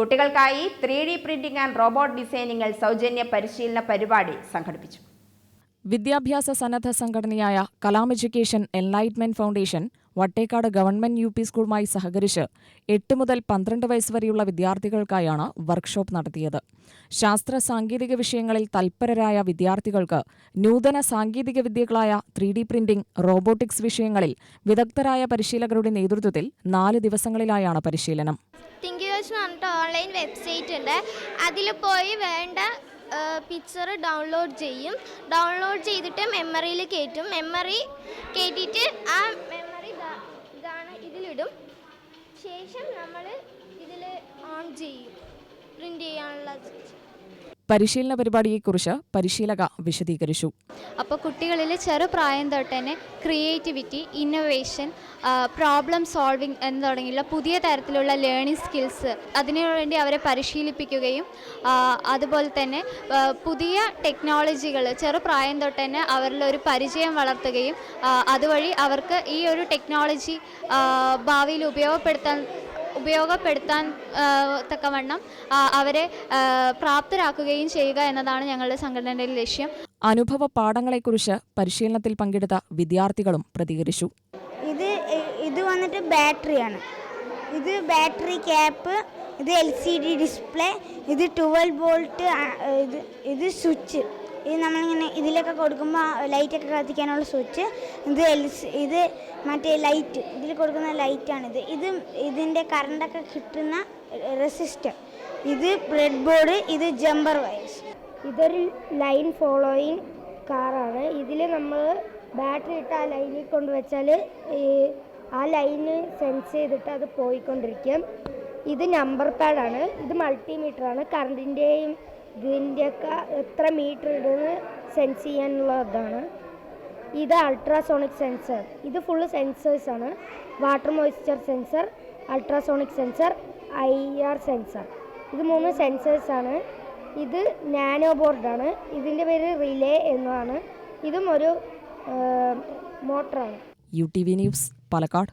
കുട്ടികൾക്കായി three D printing and robot ഡിസൈനിങ്ങിൽ സൗജന്യ പരിശീലന പരിപാടി സംഘടിപ്പിച്ചു. വിദ്യാഭ്യാസ സന്നദ്ധ സംഘടനയായ Kalam education enlightenment foundation Vattekkad government U P സ്കൂളുമായി സഹകരിച്ച് എട്ട് മുതൽ പന്ത്രണ്ട് വയസ്സ് വരെയുള്ള വിദ്യാർത്ഥികൾക്കായാണ് വർക്ക്ഷോപ്പ് നടത്തിയത്. ശാസ്ത്ര സാങ്കേതിക വിഷയങ്ങളിൽ തൽപരരായ വിദ്യാർത്ഥികൾക്ക് നൂതന സാങ്കേതിക വിദ്യകളായ ത്രീ ഡി പ്രിന്റിംഗ് റോബോട്ടിക്സ് വിഷയങ്ങളിൽ വിദഗ്ധരായ പരിശീലകരുടെ നേതൃത്വത്തിൽ നാല് ദിവസങ്ങളിലായാണ് പരിശീലനം. വെബ്സൈറ്റ് ഉണ്ട്. അതിൽ പോയി വേണ്ട പിക്ചർ ഡൗൺലോഡ് ചെയ്യും. ഡൗൺലോഡ് ചെയ്തിട്ട് മെമ്മറിയിൽ കയറ്റും. മെമ്മറി കയറ്റിയിട്ട് ആ മെമ്മറി ഇതാണ് ഇതിലിടും. ശേഷം നമ്മൾ ഇതിൽ ഓൺ ചെയ്യും. പ്രിന്റ് ചെയ്യാനുള്ള പരിശീലന പരിപാടിയെക്കുറിച്ച് പരിശീലക വിശദീകരിച്ചു. അപ്പോൾ കുട്ടികളിൽ ചെറുപ്രായം തൊട്ട് തന്നെ ക്രിയേറ്റിവിറ്റി ഇന്നൊവേഷൻ പ്രോബ്ലം സോൾവിങ് എന്ന് തുടങ്ങിയുള്ള പുതിയ തരത്തിലുള്ള ലേണിംഗ് സ്കിൽസ് അതിനുവേണ്ടി അവരെ പരിശീലിപ്പിക്കുകയും അതുപോലെ തന്നെ പുതിയ ടെക്നോളജികൾ ചെറുപ്രായം തൊട്ട് തന്നെ അവരിൽ ഒരു പരിചയം വളർത്തുകയും അതുവഴി അവർക്ക് ഈ ഒരു ടെക്നോളജി ഭാവിയിൽ ഉപയോഗപ്പെടുത്താൻ ഉപയോഗപ്പെടുത്താൻ തക്കവണ്ണം അവരെ പ്രാപ്തരാക്കുകയും ചെയ്യുക എന്നതാണ് ഞങ്ങളുടെ സംഘടനയുടെ ലക്ഷ്യം. അനുഭവ പാഠങ്ങളെക്കുറിച്ച് പരിശീലനത്തിൽ പങ്കെടുത്ത വിദ്യാർത്ഥികളും പ്രതികരിച്ചു. ഇത് ഇത് വന്നിട്ട് ബാറ്ററിയാണ്. ഇത് ബാറ്ററി ക്യാപ്പ് ഇത് എൽ സി ഡി ഡിസ്പ്ലേ ഇത് ട്വൽവ് വോൾട്ട് ഇത് ഇത് സ്വിച്ച്. ഇത് നമ്മളിങ്ങനെ ഇതിലൊക്കെ കൊടുക്കുമ്പോൾ ലൈറ്റൊക്കെ കത്തിക്കാനുള്ള സ്വിച്ച് ഇത് എൽ ഇത് മറ്റേ ലൈറ്റ് ഇതിൽ കൊടുക്കുന്ന ലൈറ്റാണിത്. ഇത് ഇതിന്റെ കറണ്ടൊക്കെ കിട്ടുന്ന റെസിസ്റ്റർ. ഇത് ബ്രെഡ് ബോർഡ് ഇത് ജമ്പർ വയർസ്. ഇതൊരു ലൈൻ ഫോളോയിങ് കാറാണ്. ഇതിൽ നമ്മൾ ബാറ്ററി ഇട്ട് ആ ലൈനിൽ കൊണ്ട് വെച്ചാൽ ഈ ആ ലൈന് സെൻസ് ചെയ്തിട്ട് അത് പോയിക്കൊണ്ടിരിക്കും. ഇത് നമ്പർ പാഡാണ്. ഇത് മൾട്ടിമീറ്ററാണ്. കറണ്ടിന്റെയും ഇതിന്റെയൊക്കെ എത്ര മീറ്റർ ഇടുന്ന് സെൻസ് ചെയ്യാനുള്ളതാണ്. ഇത് അൾട്രാസോണിക് സെൻസർ. ഇത് full സെൻസേഴ്സാണ് water moisture sensor ultrasonic sensor I R sensor ഇത് മൂന്ന് സെൻസേഴ്സാണ് ഇത് നാനോ ബോർഡാണ് ഇതിന്റെ പേര് റിലേ എന്നാണ്. ഇതും ഒരു മോട്ടറാണ് U T V news Palakkad.